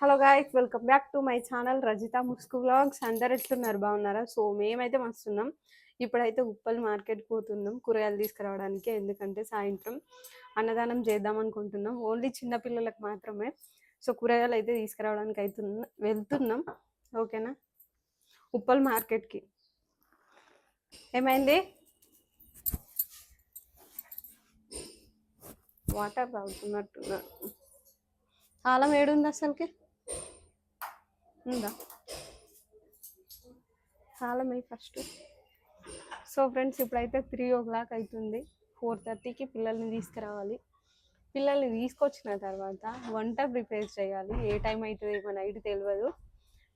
Hello guys welcome back to my channel Rajitha Musku vlogs అందరు ఎట్లున్నారు? బాగున్నారా? So మేమైతే మస్తున్నాం. ఇప్పుడైతే ఉప్పల్ మార్కెట్ పోతున్నాం. కూరగాయలు తీసుకురావడానికి ఎందుకంటే సాయంత్రం అన్నదానం చేద్దాం అనుకుంటున్నాం. ఓన్లీ చిన్నపిల్లలకు మాత్రమే. సో కూరగాయలు అయితే తీసుకురావడానికి అవుతున్నా వెళ్తున్నాం. ఓకేనా ఉప్పల్ మార్కెట్కి ఏమైంది? వాటర్ తాగుతున్నట్టున్నారు కాలం ఏడుంది అసలుకి? ఉందా? అయ్యి ఫస్ట్. సో ఫ్రెండ్స్ ఇప్పుడైతే త్రీ ఓ క్లాక్ అవుతుంది ఫోర్ థర్టీకి పిల్లల్ని తీసుకురావాలి. పిల్లల్ని తీసుకొచ్చిన తర్వాత వంట ప్రిపేర్ చేయాలి. ఏ టైం అవుతుంది ఏమో నైట్ తెలియదు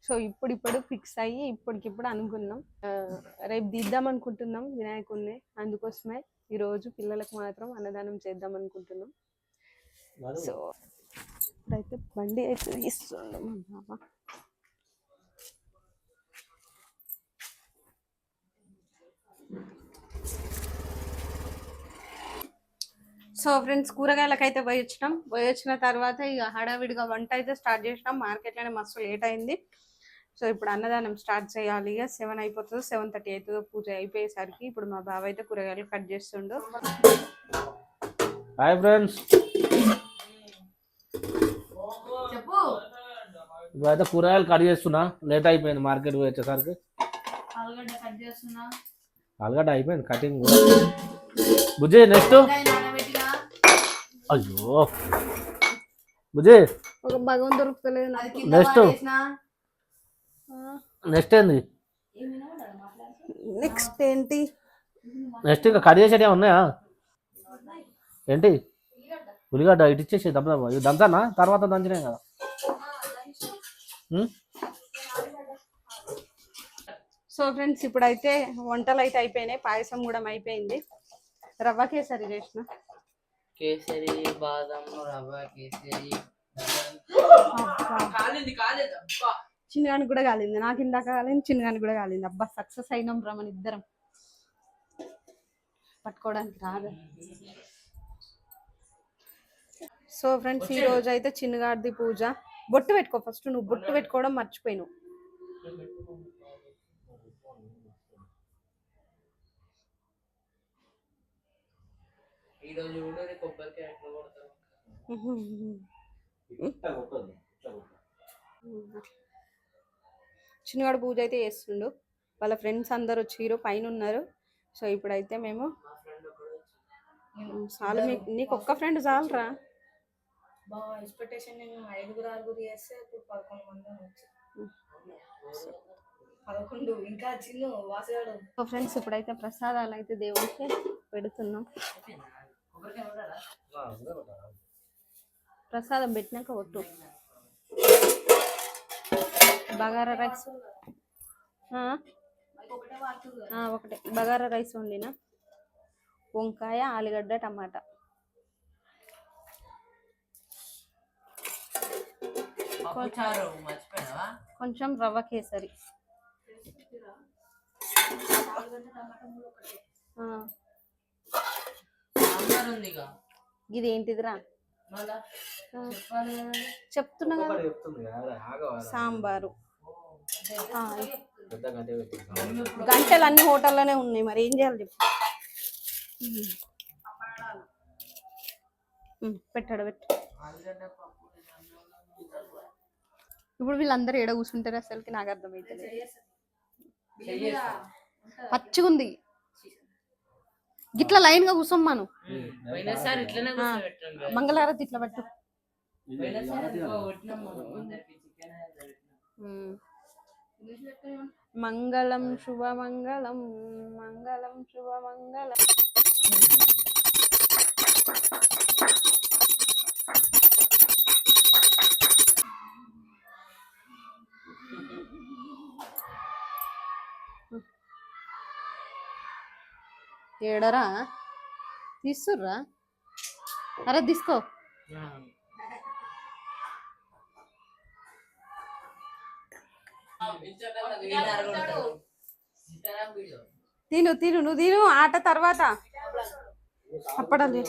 సో ఇప్పుడిప్పుడు ఫిక్స్ అయ్యి ఇప్పటికిప్పుడు అనుకున్నాం. రేపు దిద్దాం అనుకుంటున్నాం వినాయకుడిని అందుకోసమే ఈరోజు పిల్లలకు మాత్రం అన్నదానం చేద్దాం అనుకుంటున్నాం. సో ఇప్పుడైతే బండి అయితే తీస్తుండే బాబా సో ఫ్రెండ్స్ కూరగాయలకు అయితే పోయి వచ్చినాం. పోయి వచ్చిన తర్వాత ఇక హడావిడిగా వంట అయితే స్టార్ట్ చేసినాం. మార్కెట్లోనే మస్తు లేట్ అయింది. సో ఇప్పుడు అన్నదానం స్టార్ట్ చేయాలి. ఇక సెవెన్ అయిపోతుంది సెవెన్ థర్టీ అవుతుంది పూజ అయిపోయేసరికి ఇప్పుడు మా బావ అయితే కూరగాయలు కట్ చేస్తుండు. హాయ్ ఫ్రెండ్స్ ఇప్పుడైతే కూరగాయలు కట్ చేస్తున్నా. లేట్ అయిపోయింది మార్కెట్ వచ్చేసరికి. ఆలుగడ్డ కట్ చేస్తున్నా. ఆలుగడ్డ అయిపోయింది కటింగ్ కూడా. బుజ్జి నెక్స్ట్ అయ్యో. బుజ్జి ఒక భగవం దొరుకుతలేదు నాకు. పడేసిన నెక్స్ట్. ఏంది? నెక్స్ట్ ఏంటి? నెక్స్ట్ ఇంకా కట్ చేసేటి ఏమైనా ఉన్నాయా? ఏంటి? ఉల్లిగడ్డ ఇటు ఇచ్చేసి దెబ్బ ఇది దంతానా తర్వాత దంచినాయి కదా? సో ఫ్రెండ్స్ ఇప్పుడైతే వంటలు అయితే అయిపోయినాయి పాయసం కూడా అయిపోయింది. రవ్వ కేసరి చేసిన. కేసరి బాదం రవ్వ కేసరి. కాలింది కాలేదు అబ్బా. చిన్నగానికి కూడా కాలింది. నాకు ఇందాక కాలింది చిన్నగానికి కూడా కాలింది. అబ్బా సక్సెస్ అయినాం రా మన ఇద్దరం. పట్టుకోవడానికి రాదు. సో ఫ్రెండ్స్ ఈ రోజు అయితే చిన్నగాడిది పూజ. బొట్టు పెట్టుకో ఫస్ట్. నువ్వు బొట్టు పెట్టుకోవడం మర్చిపోయినావు. ఈ రోజు కూడా రేపు కొబ్బరికాయ ఎట్లా కొడతారు చిన్నగాడు పూజ అయితే చేస్తుండు. వాళ్ళ ఫ్రెండ్స్ అందరు వచ్చిర్రు పైన ఉన్నారు. సో ఇప్పుడైతే మేము చాలు మీకు నీకు ఒక్క ఫ్రెండ్ చాలరా. బాగా ఎక్స్పెక్టేషన్ నేను ఐదుగురు ఆరుగురు చేస్తే ఇప్పుడు పదకొండు మంది వచ్చి పదకొండు ఇంకా చిన్న ఫ్రెండ్స్ ఇప్పుడైతే ప్రసాదాలు అయితే దేవుడికి పెడుతున్నాం. ప్రసాదం పెట్టినాక ఒట్టు. బగారా రైస్? ఒకటే. బగారా రైస్ వండిన. వంకాయ ఆలుగడ్డ టమాటా. కొంచెం రవ్వ కేసరి ఆలుగడ్డ టమాటా కూడా ఒకటే ఆ, సాంబార్ ఉంది ఇక ఇది ఏంటిదిరా చెప్తున్నా? సాంబారు. గంటలు అన్ని హోటల్లోనే ఉన్నాయి మరి ఏం చేయాలి చెప్పు. పెట్టాడు పెట్టు. ఇప్పుడు వీళ్ళందరూ ఏడ కూర్చుంటారు అసలుకి? నాకు చెయ్యేస్తా. పచ్చిగుంది. గిట్ల లైన్గా కూర్చోబెట్టాం కదా. మంగళారతి ఇట్లా పట్టు మనం. అయితే పెట్టినాం. ఉమ్. మంగళం శుభమంగళం మంగళం శుభమంగళం ఏడరా? తీసుర్రా. అరే తీసుకో. తిను తిను నువ్వు తిను ఆట తర్వాత. అప్పడం చేయి.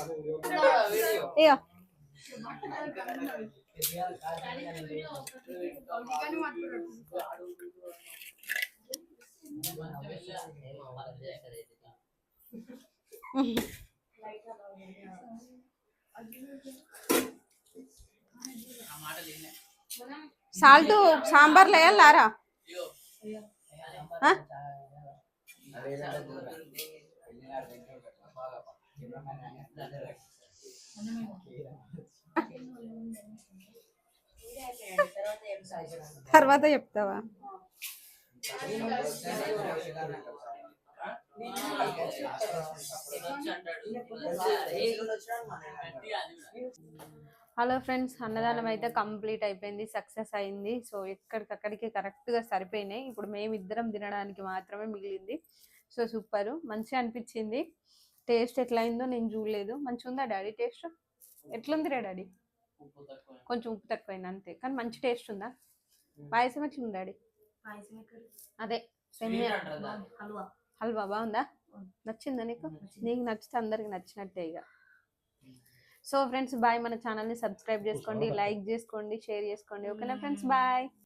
సాల్ట్ సాంబార్లో వేయాలారా ఆ? తర్వాత చెప్తావా హలో ఫ్రెండ్స్ అన్నదానం అయితే కంప్లీట్ అయిపోయింది సక్సెస్ అయింది. సో ఎక్కడికక్కడికి కరెక్ట్గా సరిపోయినాయి. ఇప్పుడు మేము ఇద్దరం తినడానికి మాత్రమే మిగిలింది. So super. మంచిగా అనిపించింది. టేస్ట్ ఎట్లా అయిందో నేను చూడలేదు. మంచిగా ఉందా డాడీ టేస్ట్? ఎట్లుంది రా డాడీ? కొంచెం ఉప్పు తక్కువైంది అంతే. కానీ మంచి టేస్ట్ ఉందా? పాయసం ఎట్లుంది డాడీ? అదే. సేమియా. హల్వా. హల్వా బాగుందా? నచ్చిందా నీకు? నీకు నచ్చితే అందరికి నచ్చినట్టే ఇక. సో ఫ్రెండ్స్ బాయ్ మన ఛానల్ని సబ్స్క్రైబ్ చేసుకోండి లైక్ చేసుకోండి షేర్ చేసుకోండి. ఓకేనా ఫ్రెండ్స్ బాయ్.